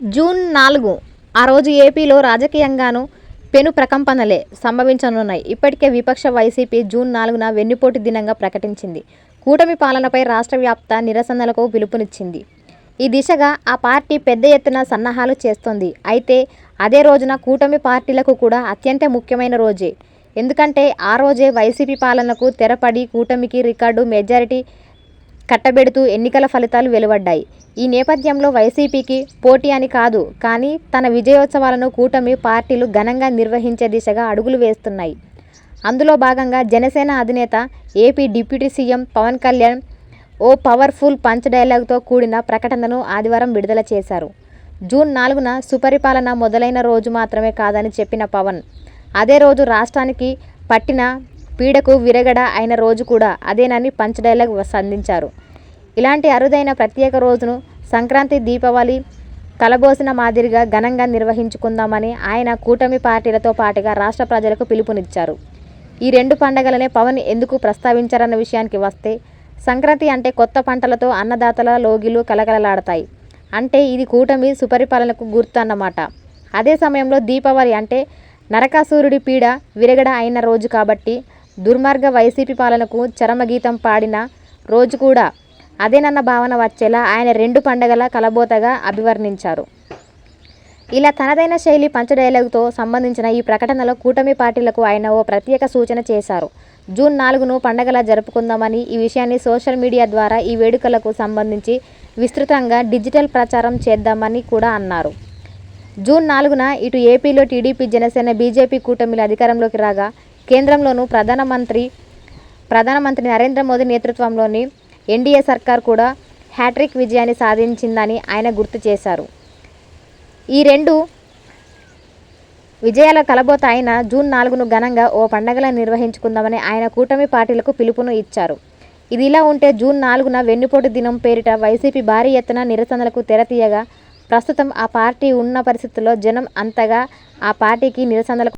June నాలుగు ఆ రోజు ఏపీలో రాజకీయంగానూ పెను ప్రకంపనలే సంభవించనున్నాయి. ఇప్పటికే విపక్ష వైసీపీ జూన్ నాలుగున వెన్నుపోటు దినంగా ప్రకటించింది. కూటమి పాలనపై రాష్ట్ర వ్యాప్త నిరసనలకు పిలుపునిచ్చింది. ఈ దిశగా ఆ పార్టీ పెద్ద ఎత్తున సన్నాహాలు చేస్తోంది. అయితే అదే రోజున కూటమి పార్టీలకు కూడా అత్యంత ముఖ్యమైన రోజే. ఎందుకంటే ఆ రోజే వైసీపీ పాలనకు తెరపడి కూటమికి రికార్డు మెజారిటీ కట్టబెడుతూ ఎన్నికల ఫలితాలు వెలువడ్డాయి. ఈ నేపథ్యంలో వైసీపీకి పోటీ అని కాదు కానీ తన విజయోత్సవాలను కూటమి పార్టీలు ఘనంగా నిర్వహించే దిశగా అడుగులు వేస్తున్నాయి. అందులో భాగంగా జనసేన అధినేత, AP deputy CM Pawan Kalyan ఓ పవర్ఫుల్ పంచ్ డైలాగ్తో కూడిన ప్రకటనను ఆదివారం విడుదల చేశారు. జూన్ నాలుగున సుపరిపాలన మొదలైన రోజు మాత్రమే కాదని చెప్పిన పవన్, అదే రోజు రాష్ట్రానికి పట్టిన పీడకు విరగడ అయిన రోజు కూడా అదేనని పంచ్ డైలాగ్ సంధించారు. ఇలాంటి అరుదైన ప్రత్యేక రోజును సంక్రాంతి, దీపావళి కలబోసిన మాదిరిగా ఘనంగా నిర్వహించుకుందామని ఆయన కూటమి పార్టీలతో పాటుగా రాష్ట్ర ప్రజలకు పిలుపునిచ్చారు. ఈ రెండు పండగలనే పవన్ ఎందుకు ప్రస్తావించారన్న విషయానికి వస్తే సంక్రాంతి అంటే కొత్త పంటలతో అన్నదాతల లోగిలు కలకలలాడతాయి అంటే ఇది కూటమి సుపరిపాలనకు గుర్తు అన్నమాట. అదే సమయంలో దీపావళి అంటే నరకాసురుడి పీడ విరగడ అయిన రోజు కాబట్టి దుర్మార్గ వైసీపీ పాలనకు చరమగీతం పాడిన రోజు కూడా అదేనన్న భావన వచ్చేలా ఆయన రెండు పండగల కలబోతగా అభివర్ణించారు. ఇలా తనదైన శైలి పంచ డైలాగుతో సంబంధించిన ఈ ప్రకటనలో కూటమి పార్టీలకు ఆయన ఓ ప్రత్యేక సూచన చేశారు. జూన్ నాలుగును పండగలా జరుపుకుందామని, ఈ విషయాన్ని సోషల్ మీడియా ద్వారా ఈ వేడుకలకు సంబంధించి విస్తృతంగా డిజిటల్ ప్రచారం చేద్దామని కూడా అన్నారు. జూన్ నాలుగున ఇటు ఏపీలో టీడీపీ, జనసేన, బీజేపీ కూటమిలు అధికారంలోకి రాగా కేంద్రంలోనూ ప్రధానమంత్రి ప్రధానమంత్రి నరేంద్ర మోదీ నేతృత్వంలోని ఎన్డీఏ సర్కార్ కూడా హ్యాట్రిక్ విజయాన్ని సాధించిందని ఆయన గుర్తు చేశారు. ఈ రెండు విజయాల కలబోత ఆయన జూన్ నాలుగును ఘనంగా ఓ పండగలా నిర్వహించుకుందామని ఆయన కూటమి పార్టీలకు పిలుపును ఇచ్చారు. ఇదిలా ఉంటే జూన్ నాలుగున వెన్నుపోటు దినం పేరిట వైసీపీ భారీ ఎత్తున నిరసనలకు తెరతీయగా ప్రస్తుతం ఆ పార్టీ ఉన్న పరిస్థితుల్లో జనం అంతగా ఆ పార్టీకి నిరసనలకు